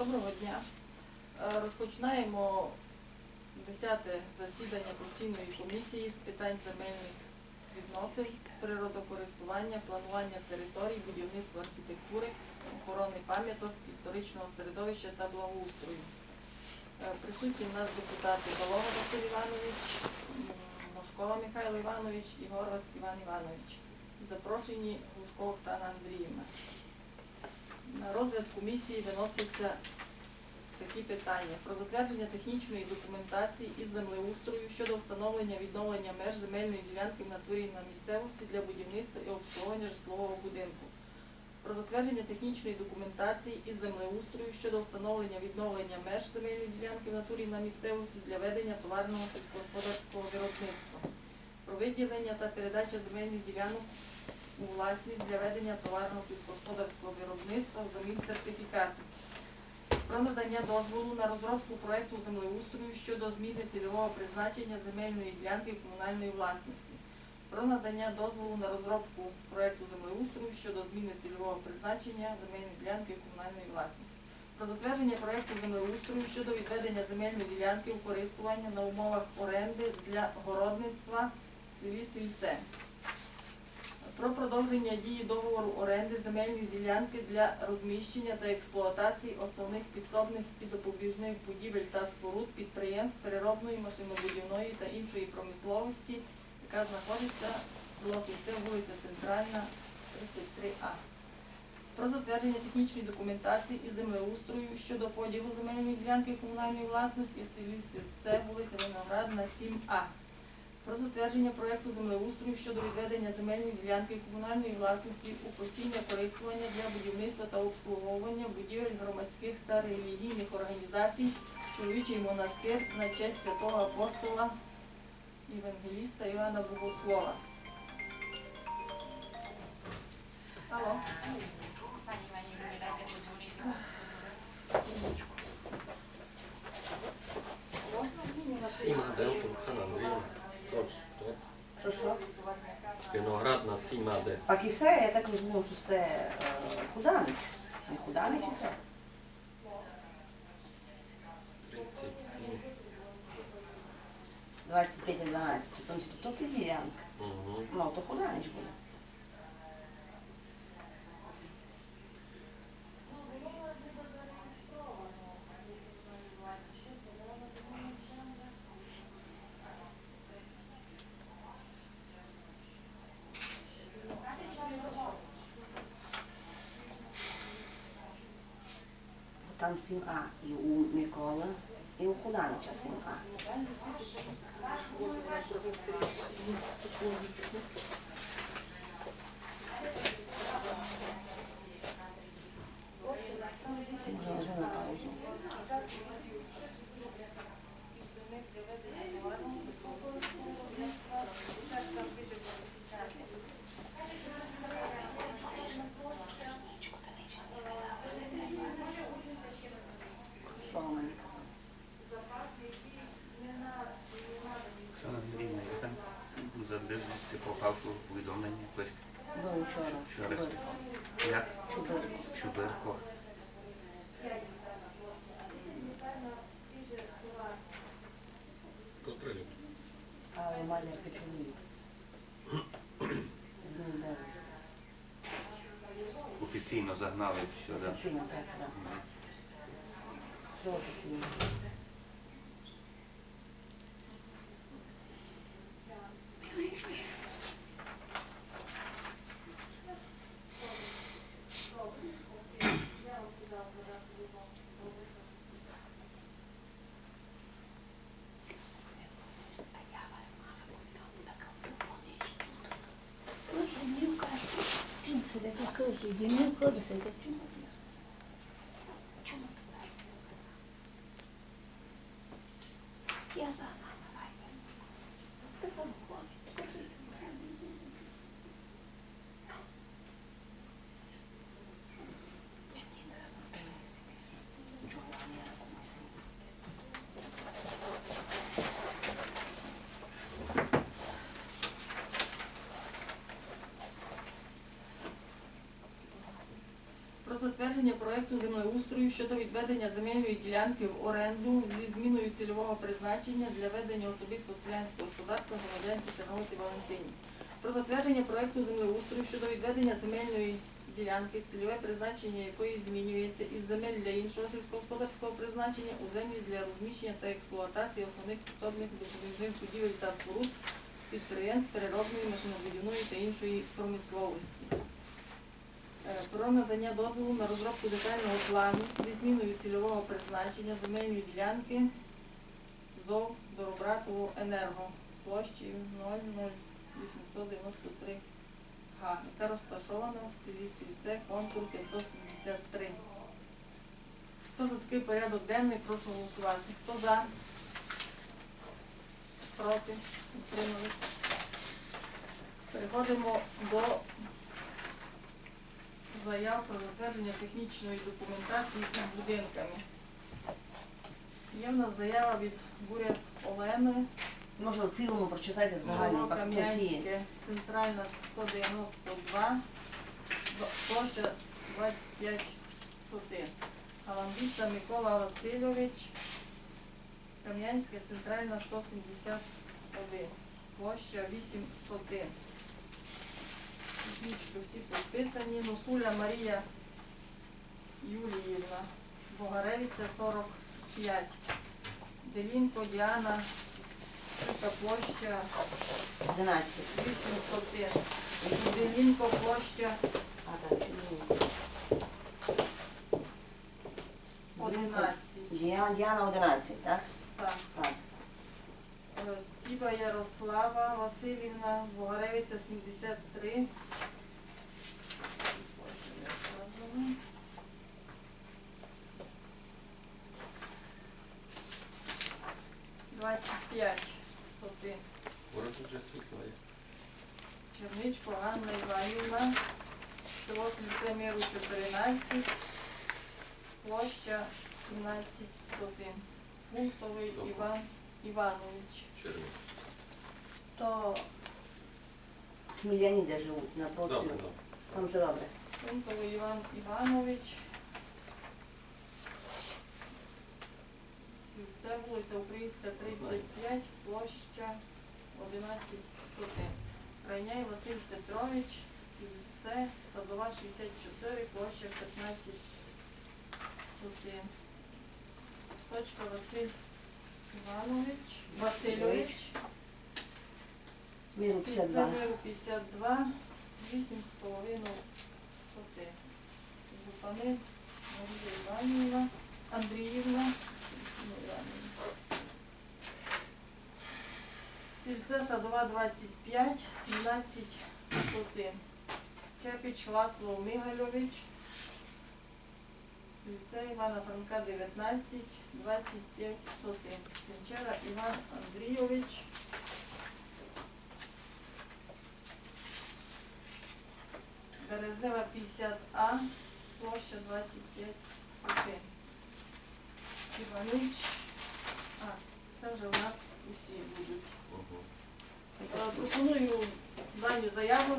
Доброго дня. Е, Розпочинаємо 10 засідання постійної комісії з питань земельних відносин, природокористування, планування територій, будівництва архітектури, охорони пам'яток, історичного середовища та благоустрою. Е, Присутні в нас депутати Балога Василь Іванович, Мошкова Михайло Іванович і Горват Іван Іванович. Запрошені Глушко Оксана Андріївна. Розгляд комісії виносяться такі питання про затвердження технічної документації із землеустрою щодо встановлення відновлення меж земельної ділянки в натурі на місцевості для будівництва і обслуговування житлового будинку. Про затвердження технічної документації із землеустрою щодо встановлення відновлення меж земельної ділянки в натурі на місцевості для ведення товарного сільськогосподарського виробництва. Про виділення та передача земельних ділянок у власність для ведення товарного сільськогосподарського виробництва взамін сертифікату. Про надання дозволу на розробку проекту землеустрою щодо зміни цільового призначення земельної ділянки комунальної власності. Про надання дозволу на розробку проекту землеустрою щодо зміни цільового призначення земельної ділянки комунальної власності. Про затвердження проекту землеустрою щодо відведення земельної ділянки у користування на умовах оренди для городництва в селі Сільце. Про продовження дії договору оренди земельної ділянки для розміщення та експлуатації основних підсобних і допобіжних будівель та споруд підприємств переробної, машинобудівної та іншої промисловості, яка знаходиться в село Кільце, вулиця Центральна, 33А. Про затвердження технічної документації і землеустрою щодо поділу земельної ділянки комунальної власності в селі Сільце, вулиця Виноградна, 7А. Про затвердження проекту землеустрою щодо відведення земельної ділянки комунальної власності у постійне користування для будівництва та обслуговування будівель громадських та релігійних організацій, чоловічий монастир на честь святого апостола Євангеліста Іоанна Богослова. Алло. На Сіма Оксана Андріївна. Тож, то Що Виноград на сіма де. А кисе, я так розумію, що це е, Худанич. Не Худанич і це? 37. 25 і 12. Тобто тут і ділянка. Угу. Ну, то Худанич буде. Там 7А і у Миколи, і у Худанича 7А. Може, лежи на паузу. Слово мене казав. Оксана Андріївна, я там за дивності по факту повідомлення пише. Був вчора. Чубирко. Як Чубирко. Чубирко. А. З ним. Офіційно загнали все, да. Офіційно, так, так. Що офіційно? Я загнала Про затвердження проекту землеустрою щодо відведення земельної ділянки в оренду зі зміною цільового призначення для ведення особистого селянського господарства громадянці Тернопільці Валентині. Про затвердження проекту землеустрою щодо відведення земельної ділянки, цільове призначення якої змінюється із земель для іншого сільськогосподарського призначення у землі для розміщення та експлуатації основних підсобних допоміжних будівель та споруд підприємств переробної, машинобудівної та іншої промисловості. Е, Про надання дозволу на розробку детального плану зі зміною цільового призначення земельної ділянки ЗОВ Доробратово Енерго площею 00893 га, яка розташована в селі Сільце, контур 573. Хто за такий порядок денний, прошу голосувати. Хто за? Проти? Утримались? Переходимо до заяв про затвердження технічної документації під будинками. Є в нас заява від Буряс Олени, Може, в цілому прочитайте загальний село всі. Кам'янське, центральна 192, до- площа 25 сотин. Галамбіца Микола Васильович, Кам'янське, центральна 171, площа 8 сотин. Технічки всі підписані. Носуля Марія Юліївна, Богаревиця 45, Делінко Діана, Така площа 11. 8. Делінко площа А, так, ні. 11. Діана, Діана 11, так? Так. Так. Е, Ярослава Васильівна, Богаревиця 73. Площа не вказана. Двадцять п'ять сотин. Ворот вже світло є. Черничко Ганна Іванівна, село Миру 14, площа 17 сотин. Пунктовий. Іван Іванович. Червоно. То хмельяні де живуть, напроти. Добре, добре. Там все добре. Пунктовий Іван Іванович. Сільце вулиця Українська 35, площа 11 сотин. Крайняй Василь Петрович, Сільце, Садова 64, площа 15 сотин. Точка Василь Іванович, Васильович. Сільце 52. миру 52, 8,5 сотин. Жупани Марія Іванівна, Андріївна. Сільце Садова 25, 17 сотин. Кепіч Ласло Мигальович. Сільце Івана Франка 19, 25 сотин. Сенчера Іван Андрійович. Березнева 50А, площа 25 сотин. Іванич. А, це вже у нас усі будуть. Е, Пропоную дані заяви,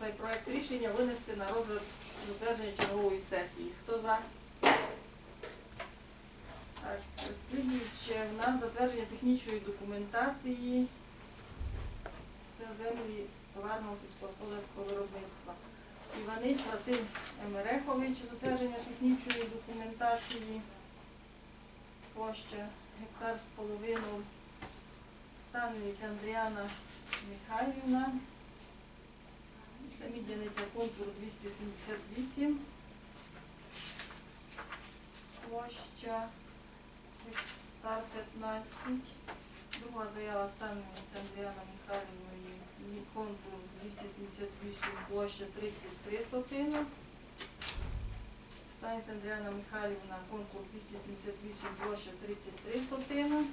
цей проект рішення винести на розгляд затвердження чергової сесії. Хто за? Так, слідуюче в нас затвердження технічної документації це землі товарного сільськогосподарського виробництва. Іванич Василь Емерехович, затвердження технічної документації, площа гектар з половиною, Станівець Андріана Михайлівна, Самідяниця контур 278, площа гектар 15, друга заява Станівець Андріана Михайлівної, контур 278, площа 33 сотини. Станиця Андріана Михайлівна, конкурс 278, площа 33 сотина.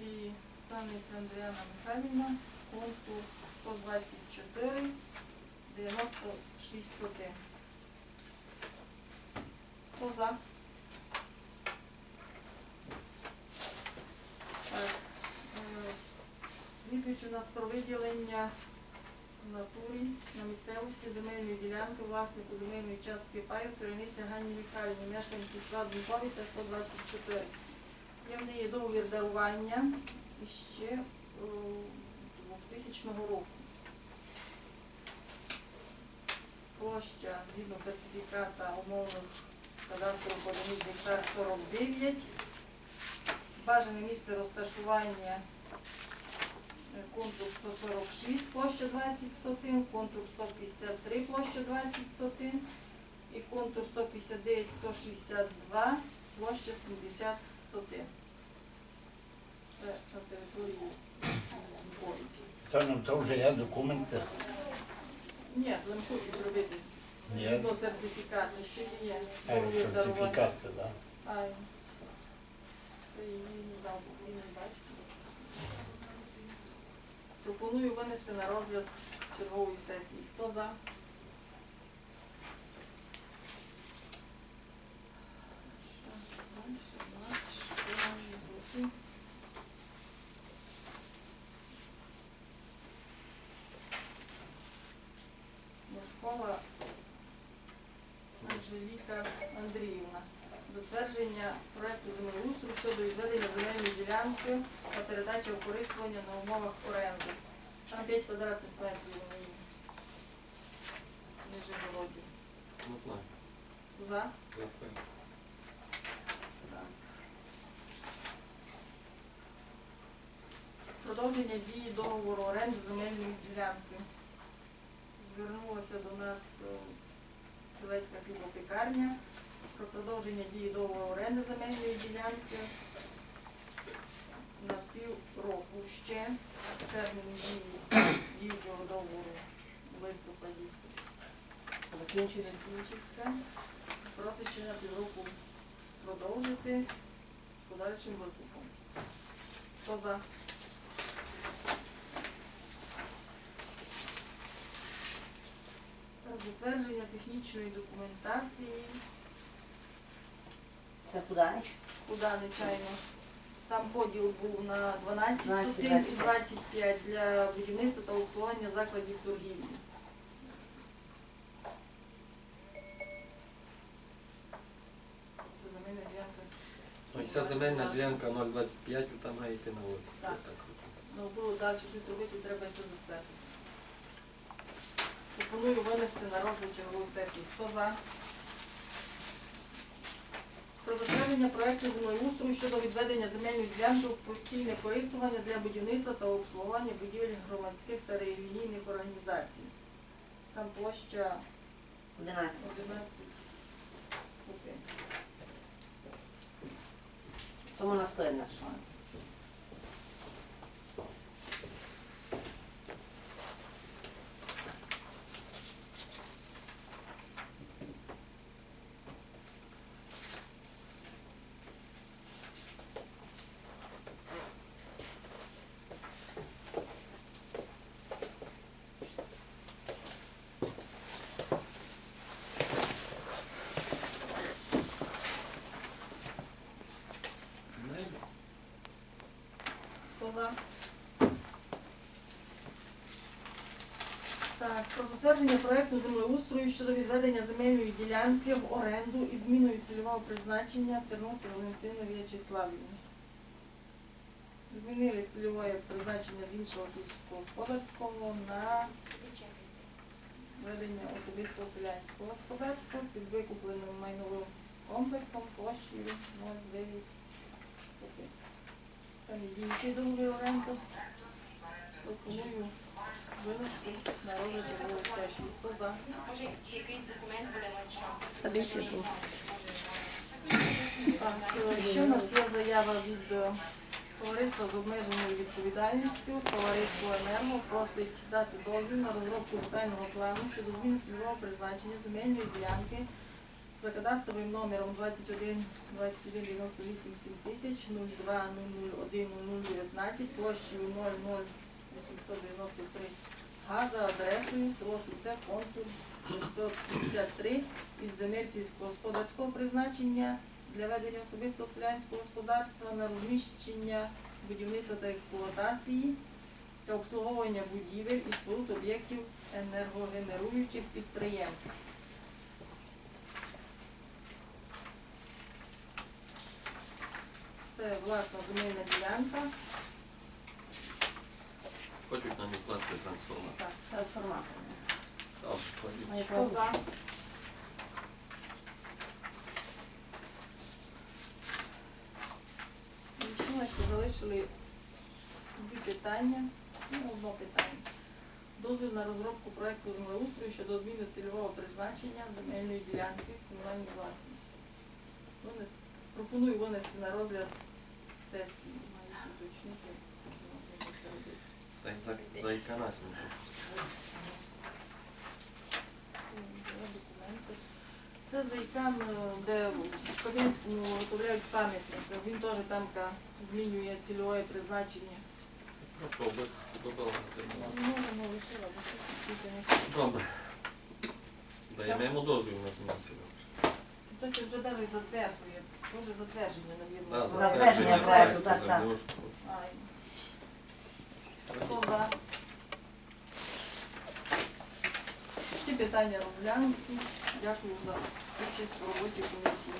І станиця Андріана Михайлівна, конкурс 124, 96 сотин. Хто за? Так. е, Слідуючи у нас про виділення в натурі на місцевості земельної ділянки власнику земельної частки паю Турениця Ганні Михайлівні, мешканці села Дмитровиця 124. Є в неї договір дарування ще е, 2000 року. Площа згідно сертифіката умовних кадастрових одиниць гектар 49. Бажане місце розташування е, контур 146, площа 20 сотин, контур 153, площа 20 сотин і контур 159, 162, площа 70 сотин. Це на території Дмитровиці. Та ну вже є документи. Ні, не хочу зробити. Ні. Згідно сертифікату, ще є. А сертифікат, це, да. Ай. Це її не бо він не бачив. Пропоную винести на розгляд чергової сесії. Хто за? Так, дальше у що Анжеліка Андріївна. Затвердження проекту землеустрою щодо відведення земельної ділянки та передачі користування на умовах оренди. Там 5 квадратних метрів у неї. Нижегороді. Не знаю. За? Запитаю. Так. Продовження дії договору оренди земельної ділянки. Звернулася до нас е, Селецька півопікарня про продовження дії договору оренди земельної ділянки на півроку ще термін дії діючого договору у листопаді закінчиться. Просить ще на півроку продовжити з подальшим викупом. Хто за? Так, Затвердження технічної документації Це Куданич. куди нечайно. Там поділ був на 12 12, сотин і 25 для будівництва та обслуговування закладів торгівлі. Це земельна ділянка. Ну, і ця земельна ділянка 0,25, ви там маєте на воду. Так. Ну, було далі щось робити, треба це затвердити. Пропоную винести на розгляд чергову сесію. Хто за? Про затвердження проекту землеустрою щодо відведення земельної ділянки в постійне користування для будівництва та обслуговування будівель громадських та релігійних організацій. Там площа 11. 11 сотень. Тому наслідна. Знаєте? Хто за? Так, про затвердження проекту землеустрою щодо відведення земельної ділянки в оренду і зміною цільового призначення Терноці Валентини В'ячеславівни. Змінили цільове призначення з іншого сільськогосподарського на ведення особистого селянського господарства під викупленим майновим комплексом площею 0,9 сотих. Це не діючий договір оренди. Пропоную ще в нас є заява від е, товариства з обмеженою відповідальністю. Товариство Енерго просить дати дозвіл на розробку детального плану щодо зміни цільового призначення земельної ділянки за кадастровим номером 21 21 98 тисяч 02 001 019 площею 00 893 га за адресою село Сільце, контур 673 із земель сільськогосподарського призначення для ведення особистого селянського господарства на розміщення будівництва та експлуатації та обслуговування будівель і споруд об'єктів енергогенеруючих підприємств. Це власна земельна ділянка. Хочуть нам відкласти трансформатор. Так, Трансформатор. Хто за? Лишилося, залишили дві питання, ну, одно питання. Дозвіл на розробку проекту землеустрою щодо зміни цільового призначення земельної ділянки комунальної власності. Винес- Пропоную винести на розгляд сесії. Мають уточнити. Та й за, за Іканасенко. документи. Це зайцям, е, де в Кам'янському виготовляють пам'ятник. Він теж там ка- змінює цільове призначення. Просто без додому земля. Ну, воно лишила, бо щось тільки не. Добре. Даємо йому дозвіл на зміну цього. Це хтось вже навіть затверджує. Може затвердження, Да, навірно. Затвердження затвердження проекту, так, так. Ай. Хто за? Всі питання розглянуті. Дякую за участь у роботі комісії.